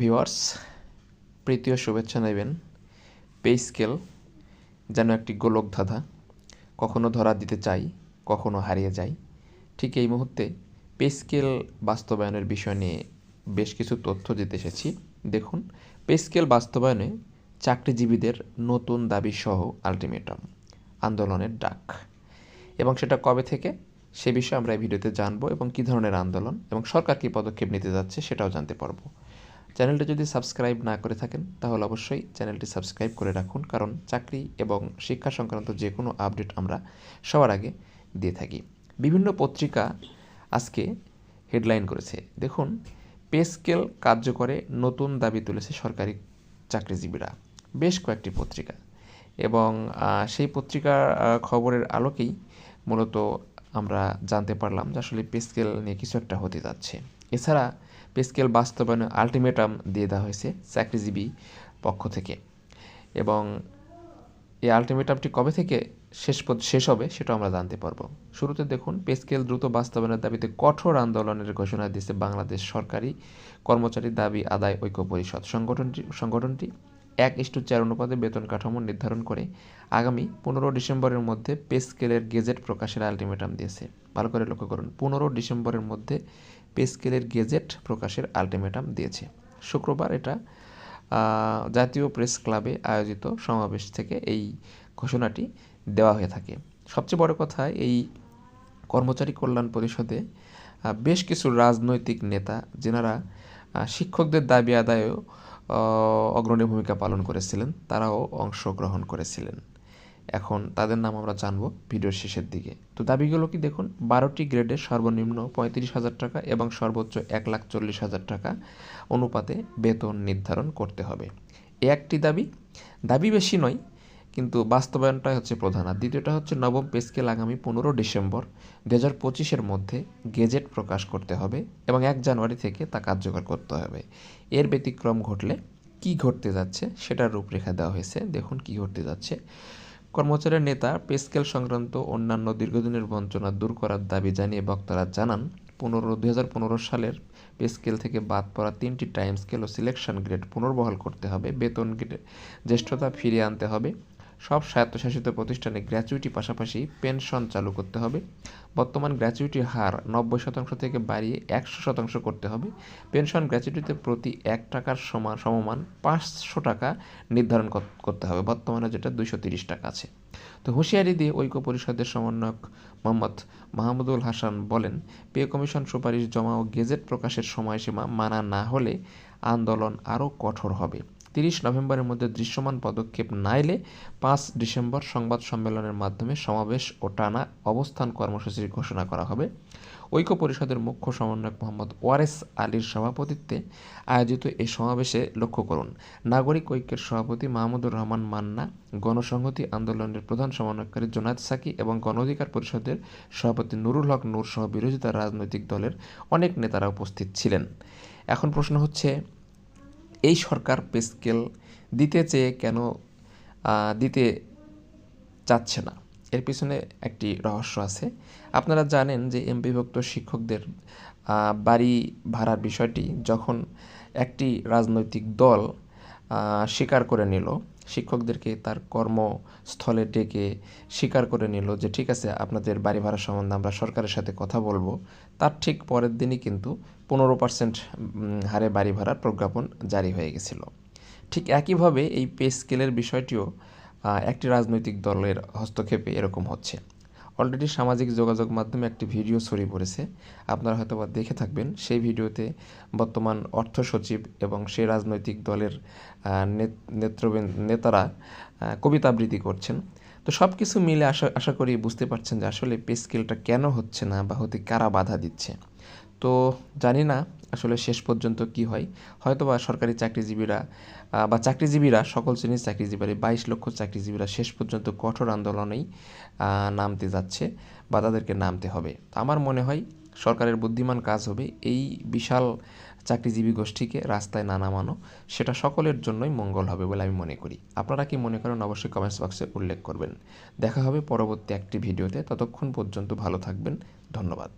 Viewers প্রীতীয় শুভেচ্ছা নেবেন। Pay scale যেন একটি গোলক ধাঁধা। কখনো ধরা দিতে চাই, কখনো হারিয়ে যাই। ঠিক এই মুহূর্তে পে স্কেল বাস্তবায়নের বিষয় নিয়ে বেশ কিছু তথ্য দিতে এসেছি। দেখুন, পে স্কেল বাস্তবায়নে চাকরিজীবীদের নতুন দাবি সহ আলটিমেটাম, আন্দোলনের ডাক। এবং সেটা কবে থেকে, সে বিষয়ে আমরা এই ভিডিওতে জানব এবং কী ধরনের আন্দোলন এবং সরকার কী পদক্ষেপ নিতে যাচ্ছে সেটাও জানতে পারব। চ্যানেলটি যদি সাবস্ক্রাইব না করে থাকেন, তাহলে অবশ্যই চ্যানেলটি সাবস্ক্রাইব করে রাখুন, কারণ চাকরি এবং শিক্ষা সংক্রান্ত যে কোনো আপডেট আমরা সবার আগে দিয়ে থাকি। বিভিন্ন পত্রিকা আজকে হেডলাইন করেছে। দেখুন পে স্কেল কার্যকরে নতুন দাবি তুলেছে সরকারি চাকরিজীবীরা। বেশ কয়েকটি পত্রিকা। এবং সেই পত্রিকার খবরের আলোকেই মূলত আমরা জানতে পারলাম যে আসলে পে স্কেল নিয়ে কিছু একটা হতে যাচ্ছে। এছাড়া পে স্কেল বাস্তবায়নে আলটিমেটাম দিয়ে দেওয়া হয়েছে চাকরিজীবী পক্ষ থেকে। এবং এই আলটিমেটামটি কবে থেকে শেষ শেষ হবে সেটাও আমরা জানতে পারব। শুরুতে দেখুন, পে স্কেল দ্রুত বাস্তবায়নের দাবিতে কঠোর আন্দোলনের ঘোষণা দিয়েছে বাংলাদেশ সরকারি কর্মচারী দাবি আদায় ঐক্য পরিষদ সংগঠনটি সংগঠনটি। এক ইস্টু চার অনুপাতে বেতন কাঠামো নির্ধারণ করে আগামী পনেরো ডিসেম্বরের মধ্যে পে স্কেলের গেজেট প্রকাশের আলটিমেটাম দিয়েছে। ভালো করে লক্ষ্য করুন, পনেরো ডিসেম্বরের মধ্যে পে স্কেলের গেজেট প্রকাশের আলটিমেটাম দিয়েছে। শুক্রবার এটা জাতীয় প্রেস ক্লাবে আয়োজিত সমাবেশ থেকে এই ঘোষণাটি দেওয়া হয়ে থাকে। সবচেয়ে বড় কথা, এই কর্মচারী কল্যাণ পরিষদে বেশ কিছু রাজনৈতিক নেতা, যেনারা শিক্ষকদের দাবি আদায়েও অগ্রণী ভূমিকা পালন করেছিলেন, তারাও অংশগ্রহণ করেছিলেন। এখন তাদের নাম আমরা জানব ভিডিওর শেষের দিকে। তো দাবিগুলো কি, দেখুন, বারোটি গ্রেডে সর্বনিম্ন পঁয়ত্রিশ হাজার টাকা এবং সর্বোচ্চ এক লাখ চল্লিশ হাজার টাকা অনুপাতে বেতন নির্ধারণ করতে হবে। এ একটি দাবি। দাবি বেশি নয়, কিন্তু বাস্তবায়নটাই হচ্ছে প্রধান। আর দ্বিতীয়টা হচ্ছে নবম পে স্কেল আগামী পনেরো ডিসেম্বর দু হাজার পঁচিশের মধ্যে গেজেট প্রকাশ করতে হবে এবং এক জানুয়ারি থেকে তা কার্যকর করতে হবে। এর ব্যতিক্রম ঘটলে কি ঘটতে যাচ্ছে সেটার রূপরেখা দেওয়া হয়েছে। দেখুন কি ঘটতে যাচ্ছে। কর্মচারীর নেতা, পেস্কেল সংক্রান্ত অন্যান্য দীর্ঘদিনের বঞ্চনা দূর করার দাবি জানিয়ে বক্তারা জানান, পনেরো দু হাজার পনেরো সালের পে স্কেল থেকে বাদ পড়া তিনটি টাইম স্কেল ও সিলেকশন গ্রেড পুনর্বহাল করতে হবে। বেতন গ্রেড জ্যেষ্ঠতা ফিরিয়ে আনতে হবে। সব স্বায়ত্তশাসিত প্রতিষ্ঠানে গ্র্যাচুইটি পাশাপাশি পেনশন চালু করতে হবে। বর্তমান গ্র্যাচুইটির হার নব্বই শতাংশ থেকে বাড়িয়ে একশো শতাংশ করতে হবে। পেনশন গ্র্যাচুইটিতে প্রতি এক টাকার সমান, সমমান পাঁচশো টাকা নির্ধারণ করতে হবে। বর্তমানে যেটা দুইশো তিরিশ টাকা আছে। তো হুঁশিয়ারি দিয়ে ঐক্য পরিষদের সমন্বয়ক মোহাম্মদ মাহমুদুল হাসান বলেন, পে কমিশন সুপারিশ জমা ও গেজেট প্রকাশের সময়সীমা মানা না হলে আন্দোলন আরও কঠোর হবে। তিরিশ নভেম্বরের মধ্যে দৃশ্যমান পদক্ষেপ না এলে পাঁচ ডিসেম্বর সংবাদ সম্মেলনের মাধ্যমে সমাবেশ ও টানা অবস্থান কর্মসূচির ঘোষণা করা হবে। ঐক্য পরিষদের মুখ্য সমন্বয়ক মোহাম্মদ ওয়ারেস আলীর সভাপতিত্বে আয়োজিত এই সমাবেশে লক্ষ্য করুন, নাগরিক ঐক্যের সভাপতি মাহমুদুর রহমান মান্না, গণসংহতি আন্দোলনের প্রধান সমন্বয়কারী জোনাদ সাকি এবং গণ অধিকার পরিষদের সভাপতি নুরুল হক নূর সহ বিরোধিতা রাজনৈতিক দলের অনেক নেতারা উপস্থিত ছিলেন। এখন প্রশ্ন হচ্ছে এই সরকার পে স্কেল দিতে চেয়ে কেন দিতে চাচ্ছে না? এর পিছনে একটি রহস্য আছে। আপনারা জানেন যে এমপিভুক্ত শিক্ষকদের বাড়ি ভাড়ার বিষয়টি যখন একটি রাজনৈতিক দল স্বীকার করে নিল, শিক্ষকদেরকে তার কর্মস্থলে ডেকে স্বীকার করে নিল যে, ঠিক আছে, আপনাদের বাড়ি ভাড়া সম্বন্ধে আমরা সরকারের সাথে কথা বলব। তার ঠিক পরের দিনই কিন্তু পনেরো পার্সেন্ট হারে বাড়ি ভাড়ার প্রজ্ঞাপন জারি হয়ে গেছিল। ঠিক একইভাবে এই পে স্কেলের বিষয়টিও একটি রাজনৈতিক দলের হস্তক্ষেপে এরকম হচ্ছে। অলরেডি সামাজিক যোগাযোগ মাধ্যমে একটি ভিডিও ছড়িয়ে পড়েছে। আপনারা হয়তো বা দেখে থাকবেন সেই ভিডিওতে বর্তমান অর্থ সচিব এবং সেই রাজনৈতিক দলের আহ, নেত- নেতৃবৃন্দ নেতারা কবিতা আবৃত্তি করছেন। তো সব কিছু মিলে আশা আশা করি বুঝতে পারছেন যে আসলে পে স্কেলটা কেন হচ্ছে না বা হতে কারা বাধা দিচ্ছে। তো জানি না আসলে শেষ পর্যন্ত কি হয়। হয়তো বা সরকারি চাকরিজীবীরা বা চাকরিজীবীরা, সকল শ্রেণির চাকরিজীবীরা, বাইশ লক্ষ চাকরিজীবীরা শেষ পর্যন্ত কঠোর আন্দোলনেই নামতে যাচ্ছে বা তাদেরকে নামতে হবে। আমার মনে হয় সরকারের বুদ্ধিমান কাজ হবে এই বিশাল চাকরিজীবী গোষ্ঠীকে রাস্তায় না নামানো, সেটা সকলের জন্যই মঙ্গল হবে বলে আমি মনে করি। আপনারা কি মনে করেন অবশ্যই কমেন্টস বক্সে উল্লেখ করবেন। দেখা হবে পরবর্তী একটি ভিডিওতে, ততক্ষণ পর্যন্ত ভালো থাকবেন, ধন্যবাদ।